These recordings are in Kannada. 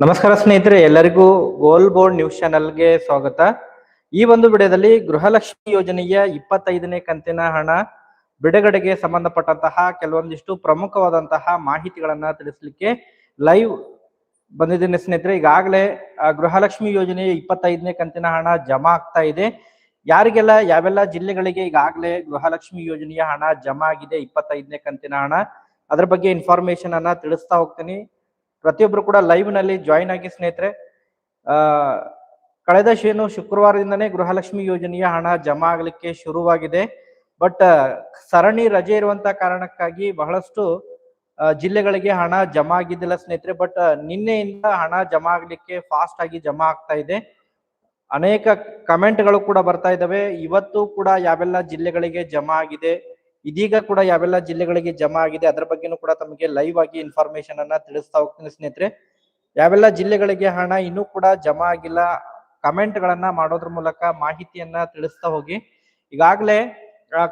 ನಮಸ್ಕಾರ ಸ್ನೇಹಿತರೆ, ಎಲ್ಲರಿಗೂ ಗೋಲ್ ಬೋರ್ಡ್ ನ್ಯೂಸ್ ಚಾನೆಲ್ಗೆ ಸ್ವಾಗತ. ಈ ಒಂದು ವಿಡಿಯೋದಲ್ಲಿ ಗೃಹಲಕ್ಷ್ಮಿ ಯೋಜನೆಯ ಇಪ್ಪತ್ತೈದನೇ ಕಂತಿನ ಹಣ ಬಿಡುಗಡೆಗೆ ಸಂಬಂಧಪಟ್ಟಂತಹ ಕೆಲವೊಂದಿಷ್ಟು ಪ್ರಮುಖವಾದಂತಹ ಮಾಹಿತಿಗಳನ್ನ ತಿಳಿಸ್ಲಿಕ್ಕೆ ಲೈವ್ ಬಂದಿದ್ದೇನೆ ಸ್ನೇಹಿತರೆ. ಈಗಾಗಲೇ ಗೃಹಲಕ್ಷ್ಮಿ ಯೋಜನೆಯ ಇಪ್ಪತ್ತೈದನೇ ಕಂತಿನ ಹಣ ಜಮಾ ಆಗ್ತಾ ಇದೆ. ಯಾರಿಗೆಲ್ಲ ಯಾವೆಲ್ಲ ಜಿಲ್ಲೆಗಳಿಗೆ ಈಗಾಗಲೇ ಗೃಹಲಕ್ಷ್ಮಿ ಯೋಜನೆಯ ಹಣ ಜಮಾ ಆಗಿದೆ, ಇಪ್ಪತ್ತೈದನೇ ಕಂತಿನ ಹಣ, ಅದ್ರ ಬಗ್ಗೆ ಇನ್ಫಾರ್ಮೇಶನ್ ಅನ್ನ ತಿಳಿಸ್ತಾ ಹೋಗ್ತೀನಿ. ಪ್ರತಿಯೊಬ್ರು ಕೂಡ ಲೈವ್ನಲ್ಲಿ ಜಾಯಿನ್ ಆಗಿ ಸ್ನೇಹಿತರೆ, ಆ, ಕಳೆದ ಶೇನು ಶುಕ್ರವಾರದಿಂದನೇ ಗೃಹಲಕ್ಷ್ಮಿ ಯೋಜನೆಯ ಹಣ ಜಮಾ ಆಗ್ಲಿಕ್ಕೆ ಶುರುವಾಗಿದೆ. ಬಟ್ ಸರಣಿ ರಜೆ ಇರುವಂತ ಕಾರಣಕ್ಕಾಗಿ ಬಹಳಷ್ಟು ಜಿಲ್ಲೆಗಳಿಗೆ ಹಣ ಜಮಾ ಆಗಿದ್ದಿಲ್ಲ ಸ್ನೇಹಿತರೆ. ಬಟ್, ನಿನ್ನೆಯಿಂದ ಹಣ ಜಮಾ ಆಗ್ಲಿಕ್ಕೆ ಫಾಸ್ಟ್ ಆಗಿ ಜಮಾ ಆಗ್ತಾ ಇದೆ. ಅನೇಕ ಕಮೆಂಟ್ಗಳು ಕೂಡ ಬರ್ತಾ ಇದ್ದಾವೆ. ಇವತ್ತು ಕೂಡ ಯಾವೆಲ್ಲ ಜಿಲ್ಲೆಗಳಿಗೆ ಜಮಾ ಆಗಿದೆ, ಇದೀಗ ಕೂಡ ಯಾವೆಲ್ಲ ಜಿಲ್ಲೆಗಳಿಗೆ ಜಮಾ ಆಗಿದೆ, ಅದರ ಬಗ್ಗೆನೂ ಕೂಡ ತಮಗೆ ಲೈವ್ ಆಗಿ ಇನ್ಫಾರ್ಮೇಶನ್ ಅನ್ನ ತಿಳಿಸ್ತಾ ಹೋಗ್ತೀನಿ ಸ್ನೇಹಿತರೆ. ಯಾವೆಲ್ಲ ಜಿಲ್ಲೆಗಳಿಗೆ ಹಣ ಇನ್ನೂ ಕೂಡ ಜಮಾ ಆಗಿಲ್ಲ ಕಮೆಂಟ್ ಗಳನ್ನ ಮಾಡೋದ್ರ ಮೂಲಕ ಮಾಹಿತಿಯನ್ನ ತಿಳಿಸ್ತಾ ಹೋಗಿ. ಈಗಾಗಲೇ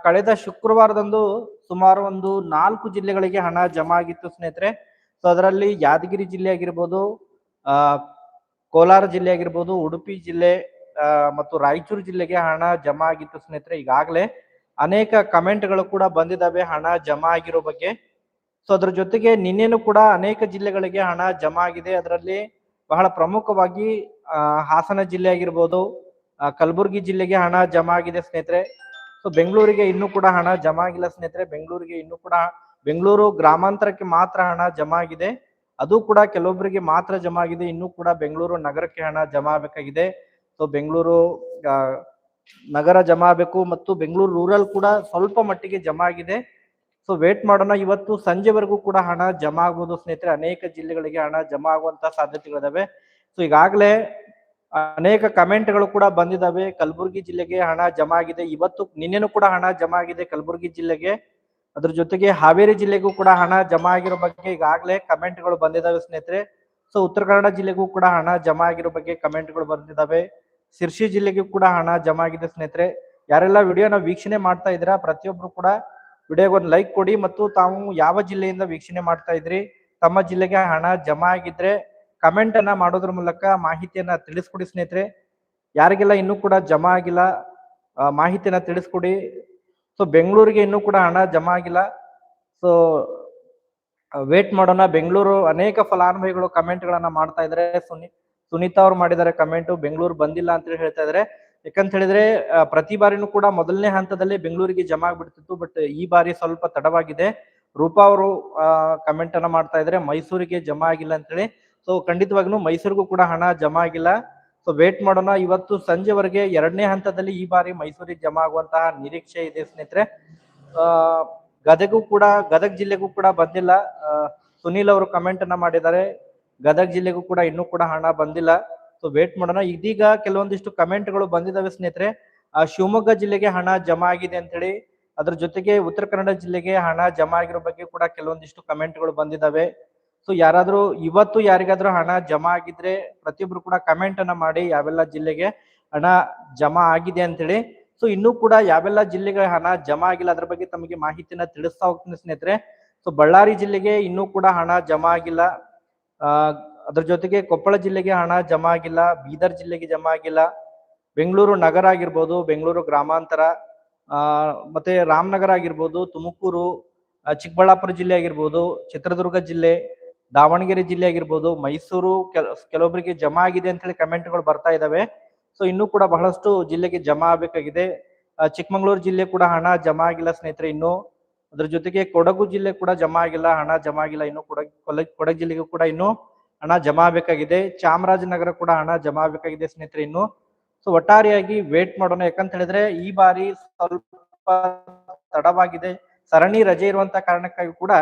ಕಳೆದ ಶುಕ್ರವಾರದಂದು ಸುಮಾರು ಒಂದು ನಾಲ್ಕು ಜಿಲ್ಲೆಗಳಿಗೆ ಹಣ ಜಮಾ ಆಗಿತ್ತು ಸ್ನೇಹಿತರೆ. ಸೊ, ಅದರಲ್ಲಿ ಯಾದಗಿರಿ ಜಿಲ್ಲೆ ಆಗಿರ್ಬೋದು, ಆ ಕೋಲಾರ ಜಿಲ್ಲೆ ಆಗಿರ್ಬೋದು, ಉಡುಪಿ ಜಿಲ್ಲೆ ಮತ್ತು ರಾಯಚೂರು ಜಿಲ್ಲೆಗೆ ಹಣ ಜಮಾ ಆಗಿತ್ತು ಸ್ನೇಹಿತರೆ, ಈಗಾಗಲೇ ಅನೇಕ ಕಮೆಂಟ್ಗಳು ಕೂಡ ಬಂದಿದ್ದಾವೆ ಹಣ ಜಮಾ ಆಗಿರೋ ಬಗ್ಗೆ. ಸೊ ಅದ್ರ ಜೊತೆಗೆ ನಿನ್ನೆನೂ ಕೂಡ ಅನೇಕ ಜಿಲ್ಲೆಗಳಿಗೆ ಹಣ ಜಮಾ ಆಗಿದೆ. ಅದರಲ್ಲಿ ಬಹಳ ಪ್ರಮುಖವಾಗಿ ಹಾಸನ ಜಿಲ್ಲೆ ಆಗಿರ್ಬೋದು ಕಲಬುರಗಿ ಜಿಲ್ಲೆಗೆ ಹಣ ಜಮಾ ಆಗಿದೆ ಸ್ನೇಹಿತರೆ. ಸೊ ಬೆಂಗಳೂರಿಗೆ ಇನ್ನೂ ಕೂಡ ಹಣ ಜಮಾ ಆಗಿಲ್ಲ ಸ್ನೇಹಿತರೆ. ಬೆಂಗಳೂರಿಗೆ ಇನ್ನೂ ಕೂಡ, ಬೆಂಗಳೂರು ಗ್ರಾಮಾಂತರಕ್ಕೆ ಮಾತ್ರ ಹಣ ಜಮಾ ಆಗಿದೆ. ಅದು ಕೂಡ ಕೆಲವೊಬ್ಬರಿಗೆ ಮಾತ್ರ ಜಮಾ ಆಗಿದೆ. ಇನ್ನೂ ಕೂಡ ಬೆಂಗಳೂರು ನಗರಕ್ಕೆ ಹಣ ಜಮಾ ಆಗಬೇಕಾಗಿದೆ. ಸೊ ಬೆಂಗಳೂರು ನಗರ ಜಮಾ ಆಗಬೇಕು ಮತ್ತು ಬೆಂಗಳೂರು ರೂರಲ್ ಕೂಡ ಸ್ವಲ್ಪ ಮಟ್ಟಿಗೆ ಜಮಾ ಆಗಿದೆ. ಸೊ ವೇಟ್ ಮಾಡೋಣ. ಇವತ್ತು ಸಂಜೆವರೆಗೂ ಕೂಡ ಹಣ ಜಮಾ ಆಗ್ಬೋದು ಸ್ನೇಹಿತರೆ, ಅನೇಕ ಜಿಲ್ಲೆಗಳಿಗೆ ಹಣ ಜಮಾ ಆಗುವಂತ ಸಾಧ್ಯತೆಗಳಿದಾವೆ. ಸೊ ಈಗಾಗಲೇ ಅನೇಕ ಕಮೆಂಟ್ಗಳು ಕೂಡ ಬಂದಿದ್ದಾವೆ ಕಲಬುರಗಿ ಜಿಲ್ಲೆಗೆ ಹಣ ಜಮಾ ಆಗಿದೆ. ಇವತ್ತು ನಿನ್ನೆನೂ ಕೂಡ ಹಣ ಜಮಾ ಆಗಿದೆ ಕಲಬುರಗಿ ಜಿಲ್ಲೆಗೆ. ಅದ್ರ ಜೊತೆಗೆ ಹಾವೇರಿ ಜಿಲ್ಲೆಗೂ ಕೂಡ ಹಣ ಜಮಾ ಆಗಿರೋ ಬಗ್ಗೆ ಈಗಾಗಲೇ ಕಮೆಂಟ್ಗಳು ಬಂದಿದಾವೆ ಸ್ನೇಹಿತರೆ. ಸೊ ಉತ್ತರ ಕನ್ನಡ ಜಿಲ್ಲೆಗೂ ಕೂಡ ಹಣ ಜಮಾ ಆಗಿರೋ ಬಗ್ಗೆ ಕಮೆಂಟ್ಗಳು ಬಂದಿದಾವೆ. ಶಿರ್ಸಿ ಜಿಲ್ಲೆಗೂ ಕೂಡ ಹಣ ಜಮಾ ಆಗಿದೆ ಸ್ನೇಹಿತರೆ. ಯಾರೆಲ್ಲ ವಿಡಿಯೋನ ವೀಕ್ಷಣೆ ಮಾಡ್ತಾ ಇದ್ದೀರಾ, ಪ್ರತಿಯೊಬ್ರು ಕೂಡ ವಿಡಿಯೋಗೆ ಒಂದು ಲೈಕ್ ಕೊಡಿ ಮತ್ತು ತಾವು ಯಾವ ಜಿಲ್ಲೆಯಿಂದ ವೀಕ್ಷಣೆ ಮಾಡ್ತಾ ಇದ್ರಿ, ತಮ್ಮ ಜಿಲ್ಲೆಗೆ ಹಣ ಜಮಾ ಆಗಿದ್ರೆ ಕಮೆಂಟ್ ಅನ್ನ ಮಾಡೋದ್ರ ಮೂಲಕ ಮಾಹಿತಿಯನ್ನ ತಿಳಿಸ್ಕೊಡಿ ಸ್ನೇಹಿತರೆ. ಯಾರಿಗೆಲ್ಲ ಇನ್ನೂ ಕೂಡ ಜಮಾ ಆಗಿಲ್ಲ ಮಾಹಿತಿಯನ್ನ ತಿಳಿಸ್ಕೊಡಿ. ಸೊ ಬೆಂಗಳೂರಿಗೆ ಇನ್ನೂ ಕೂಡ ಹಣ ಜಮಾ ಆಗಿಲ್ಲ ಸೊ ವೇಟ್ ಮಾಡೋಣ ಬೆಂಗಳೂರು ಅನೇಕ ಫಲಾನುಭವಿಗಳು ಕಮೆಂಟ್ ಗಳನ್ನ ಮಾಡ್ತಾ ಇದ್ದಾರೆ ಸುನಿ ಸುನೀತಾ ಅವ್ರು ಮಾಡಿದ್ದಾರೆ ಕಮೆಂಟ್ ಬೆಂಗಳೂರು ಬಂದಿಲ್ಲ ಅಂತ ಹೇಳಿ ಹೇಳ್ತಾ ಇದಾರೆ ಯಾಕಂತ ಹೇಳಿದ್ರೆ ಪ್ರತಿ ಬಾರಿನೂ ಕೂಡ ಮೊದಲನೇ ಹಂತದಲ್ಲಿ ಬೆಂಗಳೂರಿಗೆ ಜಮಾ ಆಗ್ಬಿಡ್ತಿತ್ತು ಬಟ್ ಈ ಬಾರಿ ಸ್ವಲ್ಪ ತಡವಾಗಿದೆ ರೂಪಾ ಅವರು ಕಮೆಂಟ್ ಅನ್ನ ಮಾಡ್ತಾ ಇದ್ರೆ ಮೈಸೂರಿಗೆ ಜಮಾ ಆಗಿಲ್ಲ ಅಂತ ಹೇಳಿ ಸೊ ಖಂಡಿತವಾಗ್ಲೂ ಮೈಸೂರಿಗೂ ಕೂಡ ಹಣ ಜಮಾ ಆಗಿಲ್ಲ ಸೊ ವೇಟ್ ಮಾಡೋಣ. ಇವತ್ತು ಸಂಜೆವರೆಗೆ ಎರಡನೇ ಹಂತದಲ್ಲಿ ಈ ಬಾರಿ ಮೈಸೂರಿಗೆ ಜಮಾ ಆಗುವಂತಹ ನಿರೀಕ್ಷೆ ಇದೆ ಸ್ನೇಹಿತರೆ. ಗದಗೂ ಕೂಡ, ಗದಗ ಜಿಲ್ಲೆಗೂ ಕೂಡ ಬಂದಿಲ್ಲ. ಸುನೀಲ್ ಅವರು ಕಮೆಂಟ್ ಅನ್ನ ಮಾಡಿದ್ದಾರೆ. ಗದಗ ಜಿಲ್ಲೆಗೂ ಕೂಡ ಇನ್ನೂ ಕೂಡ ಹಣ ಬಂದಿಲ್ಲ. ಸೊ ವೇಟ್ ಮಾಡೋಣ. ಇದೀಗ ಕೆಲವೊಂದಿಷ್ಟು ಕಮೆಂಟ್ಗಳು ಬಂದಿದ್ದಾವೆ ಸ್ನೇಹಿತರೆ. ಶಿವಮೊಗ್ಗ ಜಿಲ್ಲೆಗೆ ಹಣ ಜಮಾ ಆಗಿದೆ ಅಂತ ಹೇಳಿ ಅದ್ರ ಜೊತೆಗೆ ಉತ್ತರ ಕನ್ನಡ ಜಿಲ್ಲೆಗೆ ಹಣ ಜಮಾ ಆಗಿರೋ ಬಗ್ಗೆ ಕೂಡ ಕೆಲವೊಂದಿಷ್ಟು ಕಮೆಂಟ್ಗಳು ಬಂದಿದಾವೆ. ಸೊ ಯಾರಾದ್ರೂ ಇವತ್ತು ಯಾರಿಗಾದ್ರೂ ಹಣ ಜಮಾ ಆಗಿದ್ರೆ ಪ್ರತಿಯೊಬ್ರು ಕೂಡ ಕಮೆಂಟ್ ಅನ್ನ ಮಾಡಿ ಯಾವೆಲ್ಲ ಜಿಲ್ಲೆಗೆ ಹಣ ಜಮಾ ಆಗಿದೆ ಅಂತ ಹೇಳಿ ಸೊ ಇನ್ನೂ ಕೂಡ ಯಾವೆಲ್ಲ ಜಿಲ್ಲೆಗೆ ಹಣ ಜಮಾ ಆಗಿಲ್ಲ ಅದ್ರ ಬಗ್ಗೆ ತಮಗೆ ಮಾಹಿತಿನ ತಿಳಿಸ್ತಾ ಹೋಗ್ತೀನಿ ಸ್ನೇಹಿತರೆ. ಸೊ ಬಳ್ಳಾರಿ ಜಿಲ್ಲೆಗೆ ಇನ್ನೂ ಕೂಡ ಹಣ ಜಮಾ ಆಗಿಲ್ಲ. ಅದ್ರ ಜೊತೆಗೆ ಕೊಪ್ಪಳ ಜಿಲ್ಲೆಗೆ ಹಣ ಜಮಾ ಆಗಿಲ್ಲ. ಬೀದರ್ ಜಿಲ್ಲೆಗೆ ಜಮಾ ಆಗಿಲ್ಲ. ಬೆಂಗಳೂರು ನಗರ ಆಗಿರ್ಬೋದು, ಬೆಂಗಳೂರು ಗ್ರಾಮಾಂತರ ಮತ್ತೆ ರಾಮನಗರ ಆಗಿರ್ಬೋದು, ತುಮಕೂರು ಚಿಕ್ಕಬಳ್ಳಾಪುರ ಜಿಲ್ಲೆ ಆಗಿರ್ಬೋದು, ಚಿತ್ರದುರ್ಗ ಜಿಲ್ಲೆ ದಾವಣಗೆರೆ ಜಿಲ್ಲೆ ಆಗಿರ್ಬೋದು, ಮೈಸೂರು ಕೆಲ ಕೆಲವೊಬ್ಬರಿಗೆ ಜಮಾ ಆಗಿದೆ ಅಂತ ಹೇಳಿ ಕಮೆಂಟ್ಗಳು ಬರ್ತಾ ಇದಾವೆ. ಸೊ ಇನ್ನೂ ಕೂಡ ಬಹಳಷ್ಟು ಜಿಲ್ಲೆಗೆ ಜಮಾ ಆಗಬೇಕಾಗಿದೆ. ಚಿಕ್ಕಮಂಗ್ಳೂರು ಜಿಲ್ಲೆ ಕೂಡ ಹಣ ಜಮಾ ಆಗಿಲ್ಲ ಸ್ನೇಹಿತರೆ ಇನ್ನು. ಅದ್ರ ಜೊತೆಗೆ ಕೊಡಗು ಜಿಲ್ಲೆ ಕೂಡ ಜಮಾ ಆಗಿಲ್ಲ, ಹಣ ಜಮಾ ಆಗಿಲ್ಲ, ಇನ್ನು ಕೊಡ ಕೊಡಗು ಜಿಲ್ಲೆಗೂ ಕೂಡ ಇನ್ನು ಹಣ ಜಮಾ ಆಗಬೇಕಾಗಿದೆ. ಚಾಮರಾಜನಗರ ಕೂಡ ಹಣ ಜಮಾ ಆಗಬೇಕಾಗಿದೆ ಸ್ನೇಹಿತರೆ ಇನ್ನು. ಸೊ ಒಟ್ಟಾರೆಯಾಗಿ ವೇಟ್ ಮಾಡೋಣ. ಯಾಕಂತ ಹೇಳಿದ್ರೆ ಈ ಬಾರಿ ಸ್ವಲ್ಪ ತಡವಾಗಿದೆ. ಸರಣಿ ರಜೆ ಇರುವಂತ ಕಾರಣಕ್ಕಾಗಿ ಕೂಡ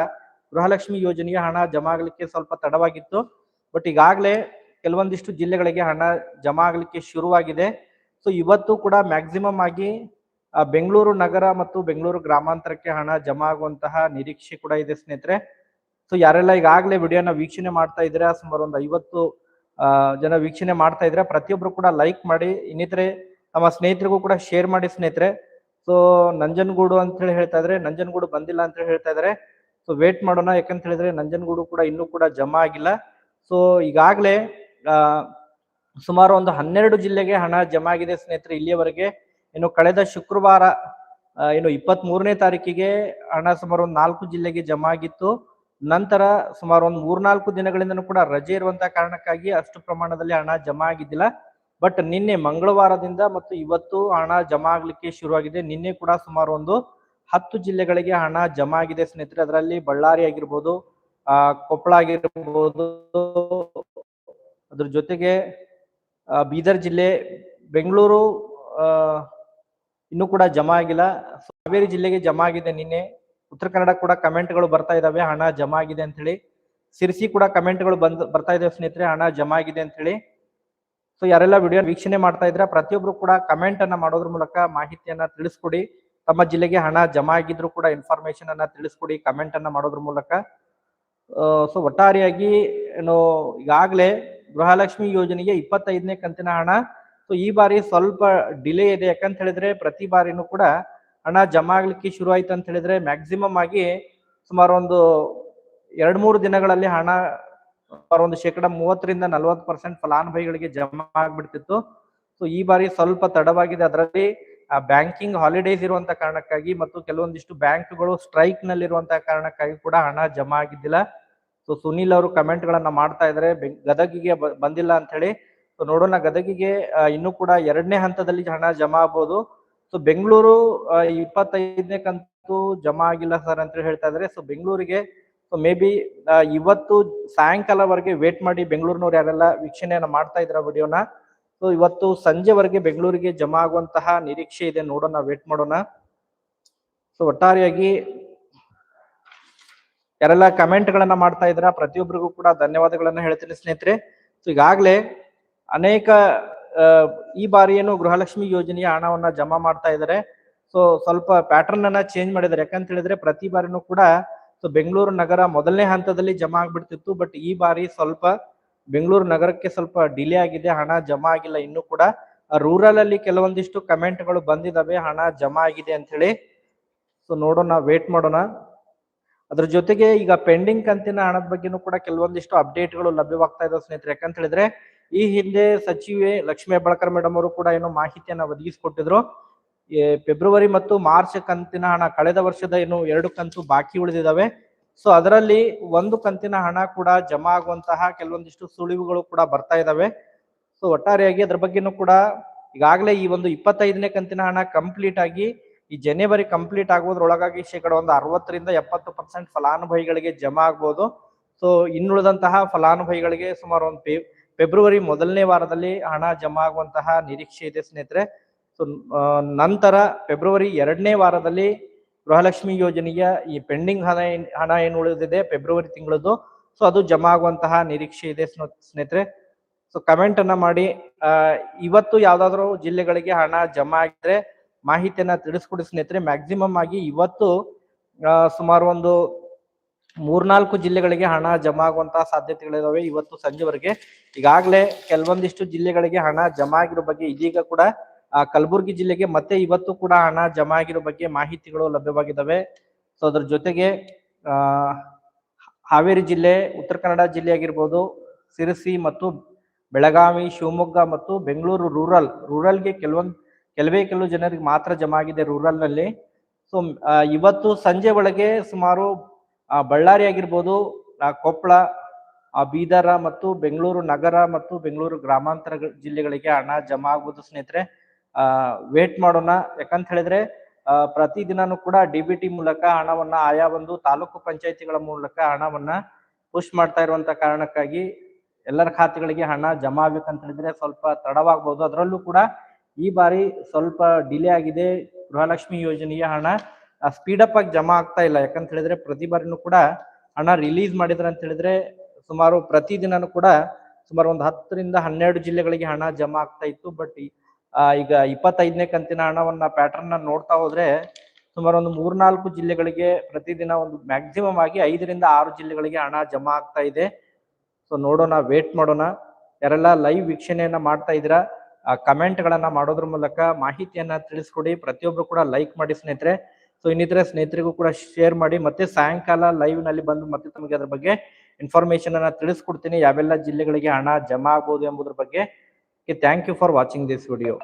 ಗೃಹಲಕ್ಷ್ಮಿ ಯೋಜನೆಗೆ ಹಣ ಜಮಾ ಆಗ್ಲಿಕ್ಕೆ ಸ್ವಲ್ಪ ತಡವಾಗಿತ್ತು. ಬಟ್ ಈಗಾಗಲೇ ಕೆಲವೊಂದಿಷ್ಟು ಜಿಲ್ಲೆಗಳಿಗೆ ಹಣ ಜಮಾ ಆಗ್ಲಿಕ್ಕೆ ಶುರುವಾಗಿದೆ. ಸೊ ಇವತ್ತು ಕೂಡ ಮ್ಯಾಕ್ಸಿಮಮ್ ಆಗಿ ಬೆಂಗಳೂರು ನಗರ ಮತ್ತು ಬೆಂಗಳೂರು ಗ್ರಾಮಾಂತರಕ್ಕೆ ಹಣ ಜಮಾ ಆಗುವಂತಹ ನಿರೀಕ್ಷೆ ಕೂಡ ಇದೆ ಸ್ನೇಹಿತರೆ. ಸೊ ಯಾರೆಲ್ಲ ಈಗಾಗಲೇ ವಿಡಿಯೋನ ವೀಕ್ಷಣೆ ಮಾಡ್ತಾ ಇದ್ದೀರಾ, ಸುಮಾರು ಒಂದು ಐವತ್ತು ಜನ ವೀಕ್ಷಣೆ ಮಾಡ್ತಾ ಇದ್ರೆ ಪ್ರತಿಯೊಬ್ರು ಕೂಡ ಲೈಕ್ ಮಾಡಿ. ಇನ್ನಿತರೆ, ನಮ್ಮ ಸ್ನೇಹಿತರಿಗೂ ಕೂಡ ಶೇರ್ ಮಾಡಿ ಸ್ನೇಹಿತರೆ. ಸೊ ನಂಜನಗೂಡು ಅಂತ ಹೇಳಿ ಹೇಳ್ತಾ ಇದ್ರೆ ನಂಜನಗೂಡು ಬಂದಿಲ್ಲ ಅಂತ ಹೇಳಿ ಹೇಳ್ತಾ ಇದಾರೆ ಸೊ ವೇಟ್ ಮಾಡೋಣ, ಯಾಕಂತ ಹೇಳಿದ್ರೆ ನಂಜನಗೂಡು ಕೂಡ ಇನ್ನೂ ಕೂಡ ಜಮಾ ಆಗಿಲ್ಲ. ಸೊ ಈಗಾಗಲೇ ಸುಮಾರು ಒಂದು ಹನ್ನೆರಡು ಜಿಲ್ಲೆಗೆ ಹಣ ಜಮಾ ಆಗಿದೆ ಸ್ನೇಹಿತರೆ, ಇಲ್ಲಿಯವರೆಗೆ. ಇನ್ನು ಕಳೆದ ಶುಕ್ರವಾರ ಏನು ಇಪ್ಪತ್ತ್ ಮೂರನೇ ತಾರೀಕಿಗೆ ಹಣ ಸುಮಾರು ಒಂದು ನಾಲ್ಕು ಜಿಲ್ಲೆಗೆ ಜಮಾ ಆಗಿತ್ತು. ನಂತರ ಸುಮಾರು ಒಂದು ಮೂರ್ನಾಲ್ಕು ದಿನಗಳಿಂದನೂ ಕೂಡ ರಜೆ ಇರುವಂತಹ ಕಾರಣಕ್ಕಾಗಿ ಅಷ್ಟು ಪ್ರಮಾಣದಲ್ಲಿ ಹಣ ಜಮಾ ಆಗಿದ್ದಿಲ್ಲ. ಬಟ್ ನಿನ್ನೆ ಮಂಗಳವಾರದಿಂದ ಮತ್ತು ಇವತ್ತು ಹಣ ಜಮಾ ಆಗ್ಲಿಕ್ಕೆ ಶುರುವಾಗಿದೆ. ನಿನ್ನೆ ಕೂಡ ಸುಮಾರು ಒಂದು ಹತ್ತು ಜಿಲ್ಲೆಗಳಿಗೆ ಹಣ ಜಮಾ ಆಗಿದೆ ಸ್ನೇಹಿತರೆ. ಅದರಲ್ಲಿ ಬಳ್ಳಾರಿ ಆಗಿರ್ಬೋದು, ಆ, ಕೊಪ್ಪಳ ಆಗಿರ್ಬೋದು, ಅದ್ರ ಜೊತೆಗೆ ಬೀದರ್ ಜಿಲ್ಲೆ, ಬೆಂಗಳೂರು ಇನ್ನೂ ಕೂಡ ಜಮಾ ಆಗಿಲ್ಲ. ಹಾವೇರಿ ಜಿಲ್ಲೆಗೆ ಜಮಾ ಆಗಿದೆ ನಿನ್ನೆ. ಉತ್ತರ ಕನ್ನಡ ಕೂಡ ಕಮೆಂಟ್ಗಳು ಬರ್ತಾ ಇದಾವೆ, ಹಣ ಜಮಾ ಆಗಿದೆ ಅಂತ ಹೇಳಿ ಸಿರ್ಸಿ ಕೂಡ ಕಮೆಂಟ್ಗಳು ಬಂದ್, ಬರ್ತಾ ಇದಾವೆ ಸ್ನೇಹಿತರೆ, ಹಣ ಜಮಾ ಆಗಿದೆ ಅಂತ ಹೇಳಿ ಸೊ, ಯಾರೆಲ್ಲ ವಿಡಿಯೋ ವೀಕ್ಷಣೆ ಮಾಡ್ತಾ ಇದ್ರೆ ಪ್ರತಿಯೊಬ್ರು ಕೂಡ ಕಮೆಂಟ್ ಅನ್ನ ಮಾಡೋದ್ರ ಮೂಲಕ ಮಾಹಿತಿಯನ್ನ ತಿಳಿಸ್ಕೊಡಿ. ತಮ್ಮ ಜಿಲ್ಲೆಗೆ ಹಣ ಜಮಾ ಆಗಿದ್ರು ಕೂಡ ಇನ್ಫಾರ್ಮೇಶನ್ ಅನ್ನ ತಿಳಿಸ್ಕೊಡಿ ಕಮೆಂಟ್ ಅನ್ನ ಮಾಡೋದ್ರ ಮೂಲಕ. ಸೊ ಒಟ್ಟಾರೆಯಾಗಿ ಏನು, ಈಗಾಗಲೇ ಗೃಹಲಕ್ಷ್ಮಿ ಯೋಜನೆಗೆ ಇಪ್ಪತ್ತೈದನೇ ಕಂತಿನ ಹಣ. ಸೊ ಈ ಬಾರಿ ಸ್ವಲ್ಪ ಡಿಲೇ ಇದೆ. ಯಾಕಂತ ಹೇಳಿದ್ರೆ ಪ್ರತಿ ಬಾರಿನೂ ಕೂಡ ಹಣ ಜಮಾ ಆಗ್ಲಿಕ್ಕೆ ಶುರು ಆಯ್ತು ಅಂತ ಹೇಳಿದ್ರೆ ಮ್ಯಾಕ್ಸಿಮಮ್ ಆಗಿ ಸುಮಾರು ಒಂದು ಎರಡ್ ಮೂರು ದಿನಗಳಲ್ಲಿ ಹಣ ಸುಮಾರು ಒಂದು ಶೇಕಡ ಮೂವತ್ತರಿಂದ ನಲ್ವತ್ತು ಪರ್ಸೆಂಟ್ ಫಲಾನುಭವಿಗಳಿಗೆ ಜಮಾ ಆಗ್ಬಿಡ್ತಿತ್ತು. ಸೊ ಈ ಬಾರಿ ಸ್ವಲ್ಪ ತಡವಾಗಿದೆ. ಅದರಲ್ಲಿ ಬ್ಯಾಂಕಿಂಗ್ ಹಾಲಿಡೇಸ್ ಇರುವಂತ ಕಾರಣಕ್ಕಾಗಿ ಮತ್ತು ಕೆಲವೊಂದಿಷ್ಟು ಬ್ಯಾಂಕ್ಗಳು ಸ್ಟ್ರೈಕ್ ನಲ್ಲಿರುವಂತಹ ಕಾರಣಕ್ಕಾಗಿ ಕೂಡ ಹಣ ಜಮಾ ಆಗಿದ್ದಿಲ್ಲ. ಸೊ ಸುನಿಲ್ ಅವರು ಕಮೆಂಟ್ ಗಳನ್ನ ಮಾಡ್ತಾ ಇದ್ದಾರೆ ಗದಗಿಗೆ ಬಂದಿಲ್ಲ ಅಂತ ಹೇಳಿ. ಸೊ ನೋಡೋಣ. ಗದಗಿಗೆ ಇನ್ನು ಕೂಡ ಎರಡನೇ ಹಂತದಲ್ಲಿ ಹಣ ಜಮಾ ಆಗ್ಬೋದು. ಸೊ ಬೆಂಗಳೂರು ಆ, ಇಪ್ಪತ್ತೈದನೇ ಕಂತು ಜಮಾ ಆಗಿಲ್ಲ ಸರ್ ಅಂತ ಹೇಳಿ ಹೇಳ್ತಾ ಇದ್ದಾರೆ ಸೊ ಬೆಂಗಳೂರಿಗೆ ಸೊ ಮೇ ಬಿ ಇವತ್ತು ಸಾಯಂಕಾಲವರೆಗೆ ವೇಟ್ ಮಾಡಿ ಬೆಂಗಳೂರಿನವ್ರು ಯಾರೆಲ್ಲ ವೀಕ್ಷಣೆಯನ್ನ ಮಾಡ್ತಾ ಇದ್ರ ವಿಡಿಯೋನ ಸೊ ಇವತ್ತು ಸಂಜೆವರೆಗೆ ಬೆಂಗಳೂರಿಗೆ ಜಮಾ ಆಗುವಂತಹ ನಿರೀಕ್ಷೆ ಇದೆ. ನೋಡೋಣ ವೇಟ್ ಮಾಡೋಣ. ಸೊ ಒಟ್ಟಾರೆಯಾಗಿ ಯಾರೆಲ್ಲ ಕಮೆಂಟ್ ಗಳನ್ನ ಮಾಡ್ತಾ ಇದ್ರ ಪ್ರತಿಯೊಬ್ಬರಿಗೂ ಕೂಡ ಧನ್ಯವಾದಗಳನ್ನ ಹೇಳ್ತೀನಿ ಸ್ನೇಹಿತರೆ. ಸೊ ಈಗಾಗಲೇ ಅನೇಕ ಈ ಬಾರಿ ಏನು ಗೃಹಲಕ್ಷ್ಮಿ ಯೋಜನೆಯ ಹಣವನ್ನ ಜಮಾ ಮಾಡ್ತಾ ಇದ್ದಾರೆ. ಸೊ ಸ್ವಲ್ಪ ಪ್ಯಾಟರ್ನ್ ಅನ್ನ ಚೇಂಜ್ ಮಾಡಿದ್ದಾರೆ. ಯಾಕಂತ ಹೇಳಿದ್ರೆ ಪ್ರತಿ ಬಾರಿನೂ ಕೂಡ ಸೊ ಬೆಂಗಳೂರು ನಗರ ಮೊದಲನೇ ಹಂತದಲ್ಲಿ ಜಮಾ ಆಗ್ಬಿಡ್ತಿತ್ತು. ಬಟ್ ಈ ಬಾರಿ ಸ್ವಲ್ಪ ಬೆಂಗಳೂರು ನಗರಕ್ಕೆ ಸ್ವಲ್ಪ ಡಿಲೇ ಆಗಿದೆ, ಹಣ ಜಮಾ ಆಗಿಲ್ಲ. ಇನ್ನೂ ಕೂಡ ರೂರಲ್ ಅಲ್ಲಿ ಕೆಲವೊಂದಿಷ್ಟು ಕಮೆಂಟ್ಗಳು ಬಂದಿದಾವೆ, ಹಣ ಜಮಾ ಆಗಿದೆ ಅಂತ ಹೇಳಿ. ಸೊ ನೋಡೋಣ ವೇಟ್ ಮಾಡೋಣ. ಅದ್ರ ಜೊತೆಗೆ ಈಗ ಪೆಂಡಿಂಗ್ ಕಂತಿನ ಹಣದ ಬಗ್ಗೆನೂ ಕೂಡ ಕೆಲವೊಂದಿಷ್ಟು ಅಪ್ಡೇಟ್ಗಳು ಲಭ್ಯವಾಗ್ತಾ ಇದಾವೆ ಸ್ನೇಹಿತರೆ. ಯಾಕಂತ ಹೇಳಿದ್ರೆ, ಈ ಹಿಂದೆ ಸಚಿವೆ ಲಕ್ಷ್ಮೀ ಬಳಕರ್ ಮೇಡಮ್ ಅವರು ಕೂಡ ಏನೋ ಮಾಹಿತಿಯನ್ನ ಒದಗಿಸಿಕೊಟ್ಟಿದ್ರು. ಫೆಬ್ರವರಿ ಮತ್ತು ಮಾರ್ಚ್ ಕಂತಿನ ಹಣ, ಕಳೆದ ವರ್ಷದ ಏನು ಎರಡು ಕಂತು ಬಾಕಿ ಉಳಿದಿದಾವೆ. ಸೊ ಅದರಲ್ಲಿ ಒಂದು ಕಂತಿನ ಹಣ ಕೂಡ ಜಮಾ ಆಗುವಂತಹ ಕೆಲವೊಂದಿಷ್ಟು ಸುಳಿವುಗಳು ಕೂಡ ಬರ್ತಾ ಇದಾವೆ. ಸೊ ಒಟ್ಟಾರೆಯಾಗಿ ಅದ್ರ ಬಗ್ಗೆನೂ ಕೂಡ ಈಗಾಗಲೇ ಈ ಒಂದು ಇಪ್ಪತ್ತೈದನೇ ಕಂತಿನ ಹಣ ಕಂಪ್ಲೀಟ್ ಆಗಿ ಈ ಜನವರಿ ಕಂಪ್ಲೀಟ್ ಆಗೋದ್ರೊಳಗಾಗಿ ಶೇಕಡ ಒಂದು ಅರವತ್ತರಿಂದ ಎಪ್ಪತ್ತು ಪರ್ಸೆಂಟ್ ಫಲಾನುಭವಿಗಳಿಗೆ ಜಮಾ ಆಗ್ಬೋದು. ಸೊ ಇನ್ನುಳಿದಂತಹ ಫಲಾನುಭವಿಗಳಿಗೆ ಸುಮಾರು ಒಂದು ಫೆ ಫೆಬ್ರವರಿ ಮೊದಲನೇ ವಾರದಲ್ಲಿ ಹಣ ಜಮಾ ಆಗುವಂತಹ ನಿರೀಕ್ಷೆ ಇದೆ ಸ್ನೇಹಿತರೆ. ಸೊ ನಂತರ ಫೆಬ್ರವರಿ ಎರಡನೇ ವಾರದಲ್ಲಿ ಗೃಹಲಕ್ಷ್ಮಿ ಯೋಜನೆಯ ಈ ಪೆಂಡಿಂಗ್ ಹಣ ಏನ್, ಹಣ ಏನು ಉಳಿದಿದೆ? ಫೆಬ್ರವರಿ ತಿಂಗಳದ್ದು. ಸೊ ಅದು ಜಮಾ ಆಗುವಂತಹ ನಿರೀಕ್ಷೆ ಇದೆ ಸ್ನ- ಸ್ನೇಹಿತರೆ. ಸೊ ಕಮೆಂಟ್ ಅನ್ನ ಮಾಡಿ. ಇವತ್ತು ಯಾವ್ದಾದ್ರು ಜಿಲ್ಲೆಗಳಿಗೆ ಹಣ ಜಮಾ ಆಗಿದ್ರೆ ಮಾಹಿತಿಯನ್ನ ತಿಳಿಸ್ಕೊಡಿ ಸ್ನೇಹಿತರೆ. ಮ್ಯಾಕ್ಸಿಮಮ್ ಆಗಿ ಇವತ್ತು ಸುಮಾರು ಒಂದು ಮೂರ್ನಾಲ್ಕು ಜಿಲ್ಲೆಗಳಿಗೆ ಹಣ ಜಮಾ ಆಗುವಂತಹ ಸಾಧ್ಯತೆಗಳಿದಾವೆ ಇವತ್ತು ಸಂಜೆವರೆಗೆ. ಈಗಾಗಲೇ ಕೆಲವೊಂದಿಷ್ಟು ಜಿಲ್ಲೆಗಳಿಗೆ ಹಣ ಜಮಾ ಆಗಿರೋ ಬಗ್ಗೆ ಇದೀಗ ಕೂಡ ಕಲಬುರಗಿ ಜಿಲ್ಲೆಗೆ ಮತ್ತೆ ಇವತ್ತು ಕೂಡ ಹಣ ಜಮಾ ಆಗಿರೋ ಬಗ್ಗೆ ಮಾಹಿತಿಗಳು ಲಭ್ಯವಾಗಿದ್ದಾವೆ. ಸೊ ಅದ್ರ ಜೊತೆಗೆ ಆ ಹಾವೇರಿ ಜಿಲ್ಲೆ ಉತ್ತರ ಕನ್ನಡ ಜಿಲ್ಲೆ ಆಗಿರ್ಬೋದು ಸಿರಸಿ ಮತ್ತು ಬೆಳಗಾವಿ ಶಿವಮೊಗ್ಗ ಮತ್ತು ಬೆಂಗಳೂರು ರೂರಲ್ ರೂರಲ್ಗೆ ಕೆಲವೊಂದು ಕೆಲವೇ ಕೆಲವು ಜನರಿಗೆ ಮಾತ್ರ ಜಮಾ ಆಗಿದೆ ರೂರಲ್ನಲ್ಲಿ. ಸೊ ಇವತ್ತು ಸಂಜೆ ಒಳಗೆ ಸುಮಾರು ಆ, ಬಳ್ಳಾರಿ ಆಗಿರ್ಬೋದು ಆ, ಕೊಪ್ಪಳ ಆ, ಬೀದರ ಮತ್ತು ಬೆಂಗಳೂರು ನಗರ ಮತ್ತು ಬೆಂಗಳೂರು ಗ್ರಾಮಾಂತರ ಜಿಲ್ಲೆಗಳಿಗೆ ಹಣ ಜಮಾ ಆಗುವುದು ಸ್ನೇಹಿತರೆ. ಆ ವೇಟ್ ಮಾಡೋಣ. ಯಾಕಂತ ಹೇಳಿದ್ರೆ ಪ್ರತಿ ಪ್ರತಿದಿನನೂ ಕೂಡ ಡಿಬಿಟಿ ಮೂಲಕ ಹಣವನ್ನ ಆಯಾ ಒಂದು ತಾಲೂಕು ಪಂಚಾಯತಿಗಳ ಮೂಲಕ ಹಣವನ್ನ ಪುಷ್ ಮಾಡ್ತಾ ಇರುವಂತ ಕಾರಣಕ್ಕಾಗಿ ಎಲ್ಲರ ಖಾತೆಗಳಿಗೆ ಹಣ ಜಮಾ ಆಗ್ಬೇಕಂತ ಹೇಳಿದ್ರೆ ಸ್ವಲ್ಪ ತಡವಾಗಬಹುದು ಅದರಲ್ಲೂ ಕೂಡ ಈ ಬಾರಿ ಸ್ವಲ್ಪ ಡಿಲೇ ಆಗಿದೆ. ಗೃಹಲಕ್ಷ್ಮಿ ಯೋಜನೆಯ ಹಣ ಸ್ಪೀಡ್ ಅಪ್ ಆಗಿ ಜಮಾ ಆಗ್ತಾ ಇಲ್ಲ. ಯಾಕಂತ ಹೇಳಿದ್ರೆ ಪ್ರತಿ ಬಾರಿನೂ ಕೂಡ ಹಣ ರಿಲೀಸ್ ಮಾಡಿದ್ರೆ ಅಂತ ಹೇಳಿದ್ರೆ ಸುಮಾರು ಪ್ರತಿದಿನನೂ ಕೂಡ ಸುಮಾರು ಒಂದು ಹತ್ತರಿಂದ ಹನ್ನೆರಡು ಜಿಲ್ಲೆಗಳಿಗೆ ಹಣ ಜಮಾ ಆಗ್ತಾ ಇತ್ತು. ಬಟ್ ಈಗ ಇಪ್ಪತ್ತೈದನೇ ಕಂತಿನ ಹಣವನ್ನ ಪ್ಯಾಟರ್ನ್ ನೋಡ್ತಾ ಹೋದ್ರೆ ಸುಮಾರು ಒಂದು ಮೂರ್ನಾಲ್ಕು ಜಿಲ್ಲೆಗಳಿಗೆ ಪ್ರತಿದಿನ ಒಂದು ಮ್ಯಾಕ್ಸಿಮಮ್ ಆಗಿ ಐದರಿಂದ ಆರು ಜಿಲ್ಲೆಗಳಿಗೆ ಹಣ ಜಮಾ ಆಗ್ತಾ ಇದೆ. ಸೊ ನೋಡೋಣ ವೇಟ್ ಮಾಡೋಣ. ಯಾರೆಲ್ಲ ಲೈವ್ ವೀಕ್ಷಣೆಯನ್ನ ಮಾಡ್ತಾ ಇದ್ದೀರಾ ಕಮೆಂಟ್ ಗಳನ್ನ ಮಾಡೋದ್ರ ಮೂಲಕ ಮಾಹಿತಿಯನ್ನ ತಿಳಿಸ್ಕೊಡಿ. ಪ್ರತಿಯೊಬ್ರು ಕೂಡ ಲೈಕ್ ಮಾಡಿ ಸ್ನೇಹಿತರೆ. ಸೊ ಇನ್ನಿತರ ಸ್ನೇಹಿತರಿಗೂ ಕೂಡ ಶೇರ್ ಮಾಡಿ. ಮತ್ತೆ ಸಾಯಂಕಾಲ ಲೈವ್ನಲ್ಲಿ ಬಂದು ಮತ್ತೆ ತಮಗೆ ಅದ್ರ ಬಗ್ಗೆ ಇನ್ಫಾರ್ಮೇಶನ್ ಅನ್ನ ತಿಳಿಸ್ಕೊಡ್ತೀನಿ. ಯಾವೆಲ್ಲ ಜಿಲ್ಲೆಗಳಿಗೆ ಹಣ ಜಮಾ ಆಗ್ಬೋದು ಎಂಬುದ್ರ ಬಗ್ಗೆ. Okay, thank you for watching this video.